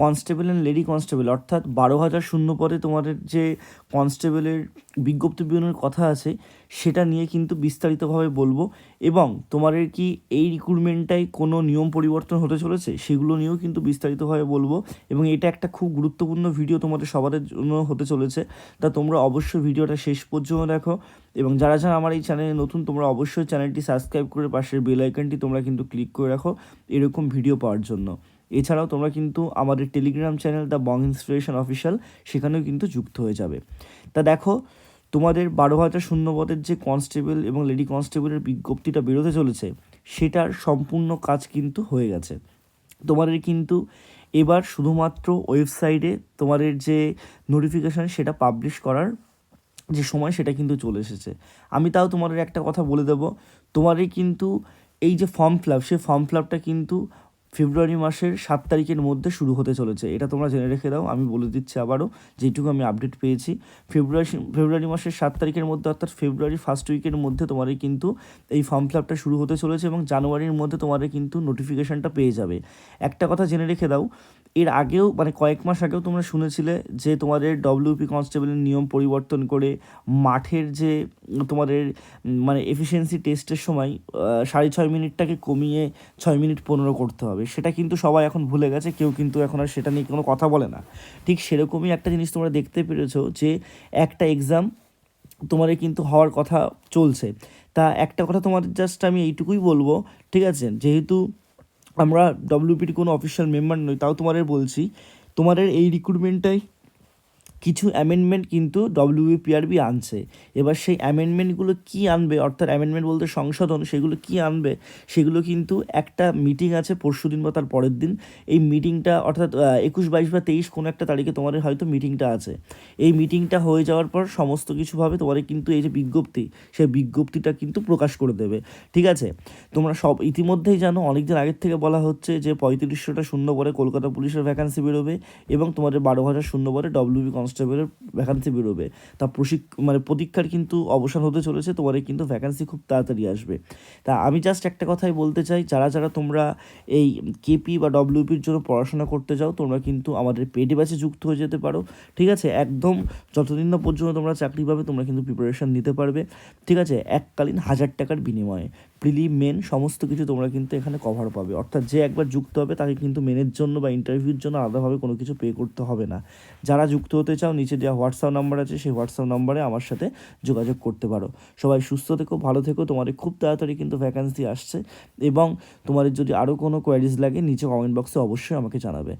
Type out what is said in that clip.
constable and lady constable অর্থাৎ বারো হাজার শূন্য পদে তোমাদের যে কনস্টেবলের বিজ্ঞপ্তি বিবরণের কথা আছে, সেটা নিয়ে কিন্তু বিস্তারিতভাবে বলব। এবং তোমাদের কি এই রিক্রুটমেন্টটাই কোনো নিয়ম পরিবর্তন হতে চলেছে? সেগুলো নিয়েও কিন্তু বিস্তারিতভাবে বলব। এবং এটা একটা খুব গুরুত্বপূর্ণ ভিডিও তোমাদের সবার জন্য হতে চলেছে। তা তোমরা অবশ্যই ভিডিওটা শেষ পর্যন্ত দেখো। এবং যারা যারা আমার এই চ্যানেলে নতুন, তোমরা অবশ্যই চ্যানেলটি সাবস্ক্রাইব করে পাশের বেল আইকনটি তোমরা কিন্তু ক্লিক করে রাখো। এরকম ভিডিও পাওয়ার জন্য। এছাড়াও তোমরা কিন্তু আমাদের Telegram channel the Bong inspiration official সেখানেও কিন্তু যুক্ত হয়ে যাবে। তা দেখো, তোমাদের বারো হাজার শূন্যপদের যে কনস্টেবল এবং লেডি কনস্টেবলের বিজ্ঞপ্তিটা বেরোতে চলেছে, সেটার সম্পূর্ণ কাজ কিন্তু হয়ে গেছে। তোমাদের কিন্তু এবার শুধুমাত্র ওয়েবসাইটে তোমাদের যে নোটিফিকেশান সেটা পাবলিশ করার যে সময় সেটা কিন্তু চলে এসেছে। আমি তাও তোমাদের একটা কথা বলে দেবো, তোমাদের কিন্তু এই যে ফর্ম ফিল আপ সেই ফর্ম ফিল আপটা কিন্তু ফেব্রুয়ারি মাসের সাত তারিখের মধ্যে শুরু হতে চলেছে। এটা তোমরা জেনে রেখে দাও, আমি বলে দিচ্ছি আবারও, যেটুকু আমি আপডেট পেয়েছি। ফেব্রুয়ারি ফেব্রুয়ারি মাসের সাত তারিখের মধ্যে অর্থাৎ ফেব্রুয়ারি ফার্স্ট উইকের মধ্যে তোমার কিন্তু এই ফর্ম ফিল আপটা শুরু হতে চলেছে এবং জানুয়ারির মধ্যে তোমাদের কিন্তু নোটিফিকেশানটা পেয়ে যাবে। একটা কথা জেনে রেখে দাও এর আগেও মানে কয়েক মাস আগেও তোমরা শুনেছিলে যে তোমাদের ডব্লিউপি কনস্টেবলের নিয়ম পরিবর্তন করে মাঠের যে তোমাদের মানে এফিসিয়েন্সি টেস্টের সময় সাড়ে ছয় মিনিটটাকে কমিয়ে ছয় মিনিট পনেরো করতে হবে। সেটা কিন্তু সবাই এখন ভুলে গেছে, কেউ কিন্তু এখন আর সেটা নিয়ে কোনো কথা বলে না। ঠিক সেরকমই একটা জিনিস তোমরা দেখতে পেরেছ যে একটা এক্সাম তোমাদের কিন্তু হওয়ার কথা চলছে। তা একটা কথা তোমাদের জাস্ট আমি এইটুকুই বলব, ঠিক আছে? যেহেতু আমরা ডব্লিউপির কোনো অফিসিয়াল মেম্বার নই তাও তোমাদের বলছি। তোমাদের এই রিক্রুটমেন্টটাই কিছু অ্যামেন্ডমেন্ট কিন্তু ডব্লিউপিআরবি আনছে। এবার সেই অ্যামেন্ডমেন্টগুলো কী আনবে? অর্থাৎ অ্যামেন্ডমেন্ট বলতে সংশোধন, সেগুলো কী আনবে? সেগুলো কিন্তু একটা মিটিং আছে পরশু দিন বা তার পরের দিন। এই মিটিংটা অর্থাৎ একুশ বাইশ বা তেইশ কোনো একটা তারিখে তোমাদের হয়তো মিটিংটা আছে। এই মিটিংটা হয়ে যাওয়ার পর সমস্ত কিছুভাবে তোমাদের কিন্তু এই যে বিজ্ঞপ্তি, সেই বিজ্ঞপ্তিটা কিন্তু প্রকাশ করে দেবে। ঠিক আছে? তোমরা সব ইতিমধ্যেই জানো, অনেকদিন আগের থেকে বলা হচ্ছে যে পঁয়ত্রিশশোটা শূন্য পরে কলকাতা পুলিশের ভ্যাকান্সি বেরোবে এবং তোমাদের বারো হাজার শূন্য পরে ডব্লিউবি কনস্টেবলের ভ্যাকান্সি বেরোবে। তা প্রশিক মানে প্রতীক্ষার কিন্তু অবসান হতে চলেছে, তোমাদের কিন্তু ভ্যাকান্সি খুব তাড়াতাড়ি আসবে। তা আমি জাস্ট একটা কথাই বলতে চাই, যারা যারা তোমরা এই কেপি বা ডব্লিউপির জন্য পড়াশোনা করতে যাও, তোমরা কিন্তু আমাদের পেডে ব্যাচে যুক্ত হয়ে যেতে পারো। ঠিক আছে? একদম যতদিন না পর্যন্ত তোমরা চাকরি পাবে, তোমরা কিন্তু প্রিপারেশান নিতে পারবে। ঠিক আছে? এককালীন হাজার টাকার বিনিময়ে। প্রিলি মেন সমস্ত কিছু তোমরা কিন্তু এখানে কভার পাবে। অর্থাৎ যে একবার যুক্ত হবে, তাকে কিন্তু মেনের জন্য বা ইন্টারভিউর জন্য আলাদাভাবে কোনো কিছু পে করতে হবে না। যারা যুক্ত হতে চাও, নিচে দেওয়া হোয়াটসঅ্যাপ নাম্বার আছে, সেই হোয়াটসঅ্যাপ নাম্বারে আমার সাথে যোগাযোগ করতে পারো। সবাই সুস্থ থেকো, ভালো থেকো, তোমাদের খুব তাড়াতাড়ি কিন্তু ভ্যাকান্সি আসছে এবং তোমাদের যদি আরও কোনো কোয়ারিজ লাগে, নিচে কমেন্ট বক্সে অবশ্যই আমাকে জানাবে।